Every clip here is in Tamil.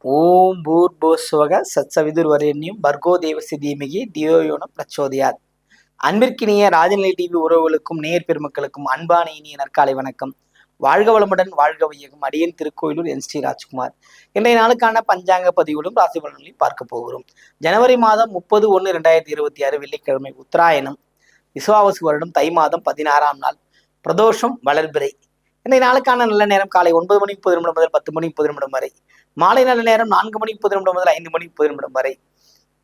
ஓம் பூர்போஸ்வக சத்சவிதுர்வரண்யம் பர்கோ தேவசி தீமகி தியோயோன பிரச்சோதயாத். அன்பிற்கினிய ராஜநிலை டிவி உறவுகளுக்கும் நேர் பெருமக்களுக்கும் அன்பான இனிய நற்காலை வணக்கம். வாழ்க வளமுடன் வாழ்க வையகம். அடியன் திருக்கோயிலூர் என் ஸ்ரீ ராஜ்குமார். இன்றைய நாளுக்கான பஞ்சாங்க பதிவுகளும் ராசி பலன்களையும் பார்க்க போகிறோம். ஜனவரி மாதம் முப்பது ஒன்று ரெண்டாயிரத்தி இருபத்தி ஆறு வெள்ளிக்கிழமை உத்தராயணம். விசுவாவசு வருடம் தை மாதம் பதினாறாம் நாள். பிரதோஷம் வளர்பிறை. இன்றைய நாளுக்கான நல்ல நேரம் காலை ஒன்பது மணி முப்பது நிமிடம் முதல் பத்து மணி முப்பது நிமிடம் வரை. மாலை நல்ல நேரம் நான்கு மணி முப்பது நிமிடம் முதல் ஐந்து மணி முப்பது நிமிடம் வரை.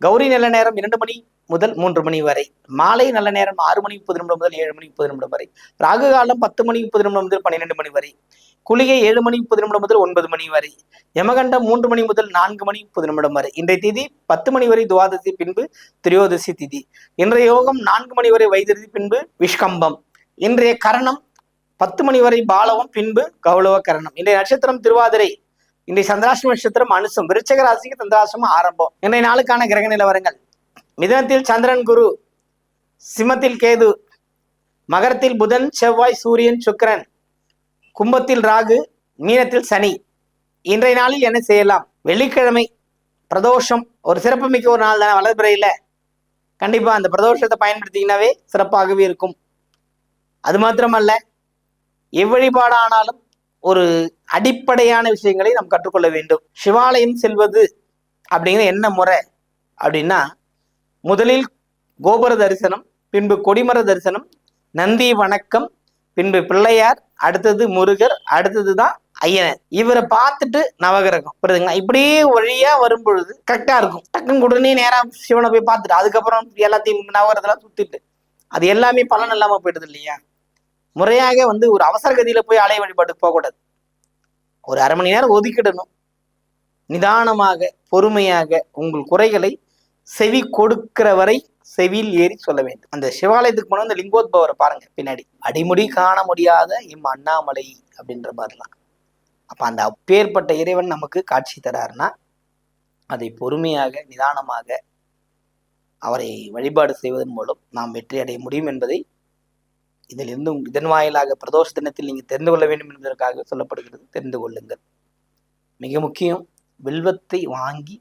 கௌரி நல்ல நேரம் இரண்டு மணி முதல் மூன்று மணி வரை. மாலை நல்ல நேரம் ஆறு மணி முப்பது நிமிடம் முதல் ஏழு மணி முப்பது நிமிடம் வரை. ராகு காலம் பத்து மணி முப்பது நிமிடம் முதல் பன்னிரெண்டு மணி வரை. குளிகை ஏழு மணி முப்பது நிமிடம் முதல் ஒன்பது மணி வரை. யமகண்டம் மூன்று மணி முதல் நான்கு மணி முப்பது நிமிடம் வரை. இன்றைய திதி பத்து மணி வரை துவாதசி பின்பு திரியோதசி திதி. இன்றைய யோகம் நான்கு மணி வரை வைத்திருதி பின்பு விஷ்கம்பம். இன்றைய கரணம் பத்து மணி வரை பாலவும் பின்பு கௌளவ கரணம். இன்றைய நட்சத்திரம் திருவாதிரை. இன்றைய சந்திராசிரம நட்சத்திரம் அனுசம். விருச்சக ராசிக்கு சந்திராசிரமம் ஆரம்பம். இன்றைய நாளுக்கான கிரக நிலவரங்கள். மிதனத்தில் சந்திரன் குரு சிம்மத்தில் கேது மகரத்தில் புதன் செவ்வாய் சூரியன் சுக்கிரன் கும்பத்தில் ராகு மீனத்தில் சனி. இன்றைய நாளில் என்ன செய்யலாம்? வெள்ளிக்கிழமை பிரதோஷம். ஒரு சிறப்புமிக்க ஒரு நாள் தானே வளர்பிறையில்? கண்டிப்பாக அந்த பிரதோஷத்தை பயன்படுத்திங்கனாவே சிறப்பாகவே இருக்கும். அது மாத்திரமல்ல எவ்வழிபாடானாலும் ஒரு அடிப்படையான விஷயங்களை நாம் கற்றுக்கொள்ள வேண்டும். சிவாலயம் செல்வது அப்படிங்கிற என்ன முறை? அப்படின்னா முதலில் கோபுர தரிசனம் பின்பு கொடிமர தரிசனம் நந்தி வணக்கம் பின்பு பிள்ளையார் அடுத்தது முருகர் அடுத்தது தான் ஐயனர். இவரை பார்த்துட்டு நவகிரகம் புரியுதுங்களா? இப்படியே வழியா வரும் பொழுது கரெக்டா இருக்கும். டக்குன்னு உடனே நேரா சிவனை போய் பார்த்துட்டு அதுக்கப்புறம் எல்லாத்தையும் நவகிரகத்தெல்லாம் சுத்திட்டு அது எல்லாமே பலன் இல்லாம போயிடுது இல்லையா? முறையாக வந்து ஒரு அவசர கதியில போய் ஆலய வழிபாட்டுக்கு போகக்கூடாது. ஒரு அரை மணி நேரம் ஒதுக்கிடணும். நிதானமாக பொறுமையாக உங்கள் குறைகளை செவி கொடுக்கிற வரை செவியில் ஏறி சொல்ல வேண்டும். அந்த சிவாலயத்துக்கு போன அந்த லிங்கோத்பவரை பாருங்க பின்னாடி. அடிமுடி காண முடியாத இம் அண்ணாமலை அப்படின்ற மாதிரிலாம். அப்ப அந்த அப்பேற்பட்ட இறைவன் நமக்கு காட்சி தராருன்னா அதை பொறுமையாக நிதானமாக அவரை வழிபாடு செய்வதன் மூலம் நாம் வெற்றி அடைய முடியும் என்பதை இதிலிருந்து இருந்தும் இதன் வாயிலாக பிரதோஷ தினத்தில் நீங்கள் தெரிந்து கொள்ள வேண்டும் என்பதற்காக சொல்லப்படுகிறது தெரிந்து கொள்ளுங்கள். மிக முக்கியம் வில்வத்தை வாங்கி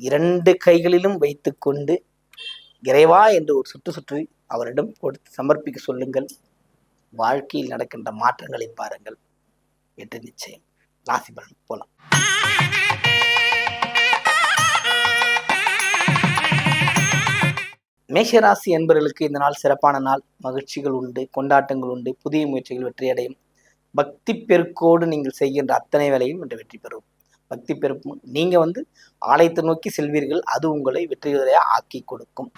இரண்டு கைகளிலும் வைத்துக்கொண்டு இறைவா என்று ஒரு சுற்று சுற்றி அவரிடம் கொடுத்து சமர்ப்பிக்க சொல்லுங்கள். வாழ்க்கையில் நடக்கின்ற மாற்றங்களை பாருங்கள். வெற்றி நிச்சயம். ராசி பலன். போலாம். மேஷராசி என்பவர்களுக்கு இந்த நாள் சிறப்பான நாள். மகிழ்ச்சிகள் உண்டு கொண்டாட்டங்கள் உண்டு புதிய முயற்சிகள் வெற்றியடையும். பக்தி பெருக்கோடு நீங்கள் செய்கின்ற அத்தனை வேலையும் இன்று வெற்றி பெறும். பக்தி பெருக்கும் நீங்க வந்து ஆலயத்தை நோக்கி செல்வீர்கள். அது உங்களை வெற்றிகளையாக ஆக்கி கொடுக்கும்.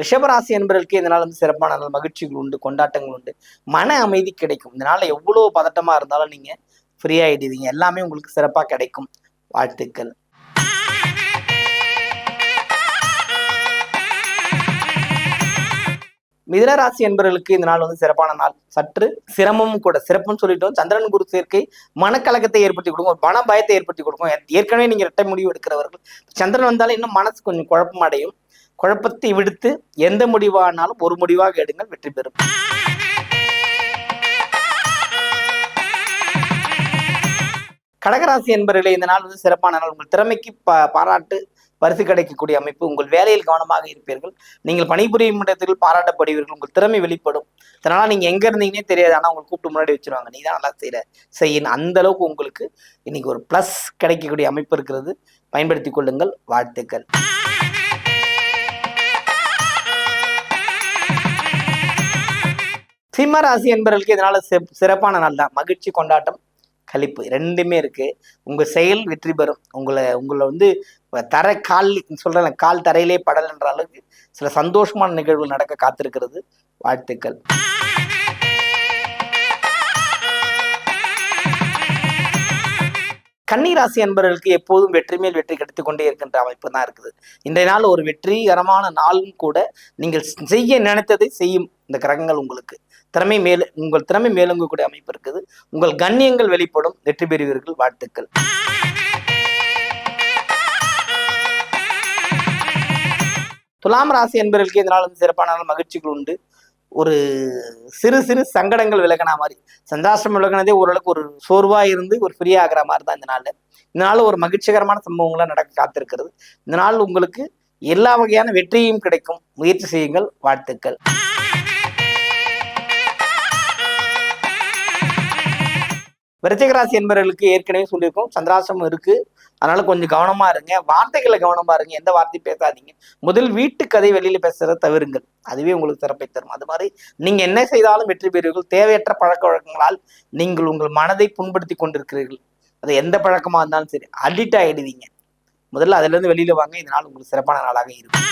ரிஷபராசி என்பவர்களுக்கு இந்த நாள் வந்து சிறப்பான நாள். மகிழ்ச்சிகள் உண்டு கொண்டாட்டங்கள் உண்டு. மன அமைதி கிடைக்கும். இந்த நாளில் எவ்வளவு பதட்டமா இருந்தாலும் நீங்க ஃப்ரீ ஆகிடுவீங்க எல்லாமே உங்களுக்கு சிறப்பா கிடைக்கும். வாழ்த்துக்கள். மிதனராசி என்பவர்களுக்கு இந்த நாள் வந்து சிறப்பான நாள். சற்று சிரமமும் கூட சிறப்புன்னு சொல்லிட்டோம். சந்திரன் குரு சேர்க்கை மனக்கலக்கத்தை ஏற்படுத்தி கொடுக்கும் ஒரு பயத்தை ஏற்படுத்தி கொடுக்கும். ஏற்கனவே நீங்க இரட்டை முடிவு எடுக்கிறவர்கள். சந்திரன் வந்தாலும் இன்னும் மனசு கொஞ்சம் குழப்பம் அடையும். குழப்பத்தை விடுத்து எந்த முடிவானாலும் ஒரு முடிவாக எடுங்கள் வெற்றி பெறும். கடகராசி என்பவர்களே இந்த நாள் வந்து சிறப்பான நாள். உங்கள் திறமைக்கு பா பாராட்டு பரிசு கிடைக்கக்கூடிய அமைப்பு உங்கள் வேலையில் கவனமாக இருப்பீர்கள். நீங்கள் பணிபுரியும் இடத்தில் பாராட்டப்படுவீர்கள். உங்கள் திறமை வெளிப்படும். இதனால் நீங்க எங்க இருந்தீங்கன்னே தெரியாது. ஆனால் உங்களை கூப்பிட்டு முன்னாடி வச்சிருவாங்க. நீ தான் நல்லா செய்யற செய்யணும் அந்த அளவுக்கு உங்களுக்கு இன்னைக்கு ஒரு பிளஸ் கிடைக்கக்கூடிய அமைப்பு இருக்கிறது. பயன்படுத்திக் கொள்ளுங்கள். வாழ்த்துக்கள். சிம்ம ராசி என்பவர்களுக்கு இதனால சிறப்பான நாள் தான் மகிழ்ச்சி கொண்டாட்டம் கழிப்பு ரெண்டுமே இருக்குது உங்கள் செயல் வெற்றி பெறும். உங்களை உங்களை வந்து தர கால் சொல்கிறேன் கால் தரையிலே படல்ன்ற அளவுக்கு சில சந்தோஷமான நிகழ்வுகள் நடக்க காத்திருக்கிறது. வாழ்த்துக்கள். கன்னிராசி அன்பர்களுக்கு எப்போதும் வெற்றி மேல் வெற்றி கிடைத்து கொண்டே இருக்கின்ற அமைப்பு தான் இருக்குது. இன்றைய நாள் ஒரு வெற்றிகரமான நாளும் கூட நீங்கள் செய்ய நினைத்ததை செய்யும் இந்த கிரகங்கள் உங்களுக்கு. திறமை மேல் உங்கள் திறமை மேலோங்கக்கூடிய அமைப்பு இருக்குது. உங்கள் கண்ணியங்கள் வெளிப்படும். வெற்றி பெறுவீர்கள். வாழ்த்துக்கள். துலாம் ராசி என்பவர்களுக்கு இதனால் வந்து சிறப்பான மகிழ்ச்சிகள் உண்டு. ஒரு சிறு சிறு சங்கடங்கள் விலகினா மாதிரி. சந்தாஷ்டம் விலகினதே ஓரளவுக்கு ஒரு சோர்வா இருந்து ஒரு ஃப்ரீ ஆகிற மாதிரி தான் இந்த நாள்ல. இந்த நாள் ஒரு மகிழ்ச்சிகரமான சம்பவங்களாம் நடக்க காத்திருக்கிறது. இந்த நாள் உங்களுக்கு எல்லா வகையான வெற்றியும் கிடைக்கும். முயற்சி செய்யுங்கள். வாழ்த்துக்கள். விருச்சிகராசி என்பவர்களுக்கு ஏற்கனவே சொல்லியிருக்கோம். சந்திராசிரமம் இருக்கு. அதனால கொஞ்சம் கவனமா இருங்க. வார்த்தைகளை கவனமா இருங்க. எந்த வார்த்தையும் பேசாதீங்க. முதல் வீட்டு கதை வெளியில பேசுறத தவிருங்கள். அதுவே உங்களுக்கு சிறப்பை தரும். அது மாதிரி நீங்க என்ன செய்தாலும் வெற்றி பெறுவீர்கள். தேவையற்ற பழக்க வழக்கங்களால் நீங்கள் உங்கள் மனதை புண்படுத்தி கொண்டிருக்கிறீர்கள். அது எந்த பழக்கமா இருந்தாலும் சரி அடிக்ட் ஆயிடுவீங்க. முதல்ல அதுல இருந்து வெளியில வாங்க. இதனால் உங்களுக்கு சிறப்பான நாளாக இருக்கும்.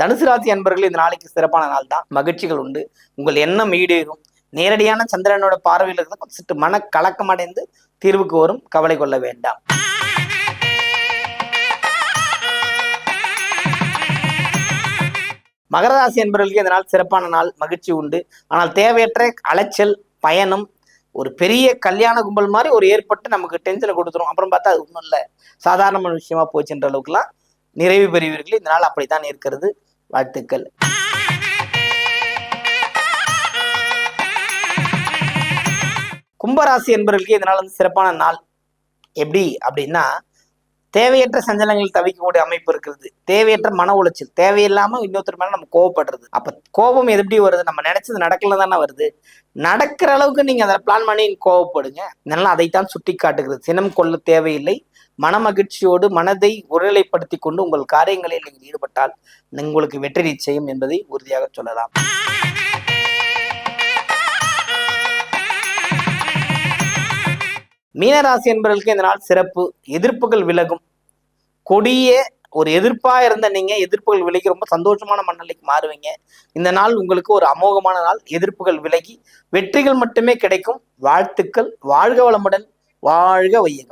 தனுசு ராசி அன்பர்கள் இந்த நாளைக்கு சிறப்பான நாள் தான் மகிழ்ச்சிகள் உண்டு. உங்கள் எண்ணம் ஈடேறும். நேரடியான சந்திரனோட பார்வையில் இருந்து கொஞ்சம் மன கலக்கம் அடைந்து தீர்வுக்கு வரும். கவலை கொள்ள வேண்டாம். மகர ராசி என்பவர்களுக்கு இந்த நாள் சிறப்பான நாள். மகிழ்ச்சி உண்டு. ஆனால் தேவையற்ற அலைச்சல் பயணம் ஒரு பெரிய கல்யாண கும்பல் மாதிரி ஒரு ஏற்பட்டு நமக்கு டென்ஷனை கொடுத்துரும். அப்புறம் பார்த்தா அது ஒன்றும் இல்லை. சாதாரணமான விஷயமா போச்சுன்ற அளவுக்குலாம் நிறைவு பெறுவீர்கள். இந்த நாள் அப்படித்தான் இருக்கிறது. வாழ்த்துக்கள். கும்பராசி என்பவர்களுக்கு இதனால் வந்து சிறப்பான நாள். எப்படி? அப்படின்னா தேவையற்ற சஞ்சலங்கள் தவிக்கக்கூடிய அமைப்பு இருக்கிறது. தேவையற்ற மன உளைச்சல் தேவையில்லாம இன்னொருத்தர் மேல நம்ம கோவப்படுறது. அப்ப கோபம் எப்படி வருது? நம்ம நினைச்சது நடக்கல தானே வருது. நடக்கிற அளவுக்கு நீங்க அதை பிளான் பண்ணி கோவப்படுங்க. இதனால அதைத்தான் சுட்டி காட்டுகிறது சினம் கொள்ள தேவையில்லை. மனமகிழ்ச்சியோடு மனதை ஒருநிலைப்படுத்தி கொண்டு உங்கள் காரியங்களில் நீங்கள் ஈடுபட்டால் உங்களுக்கு வெற்றி நிச்சயம் என்பதை உறுதியாக சொல்லலாம். மீனராசி என்பவர்களுக்கு இந்த நாள் சிறப்பு. எதிர்ப்புகள் விலகும். கொடிய ஒரு எதிர்ப்பா இருந்த நீங்க எதிர்ப்புகள் விலகி ரொம்ப சந்தோஷமான மனநிலைக்கு மாறுவீங்க. இந்த நாள் உங்களுக்கு ஒரு அமோகமான நாள். எதிர்ப்புகள் விலகி வெற்றிகள் மட்டுமே கிடைக்கும். வாழ்த்துக்கள். வாழ்க வளமுடன். வாழ்க வையகம்.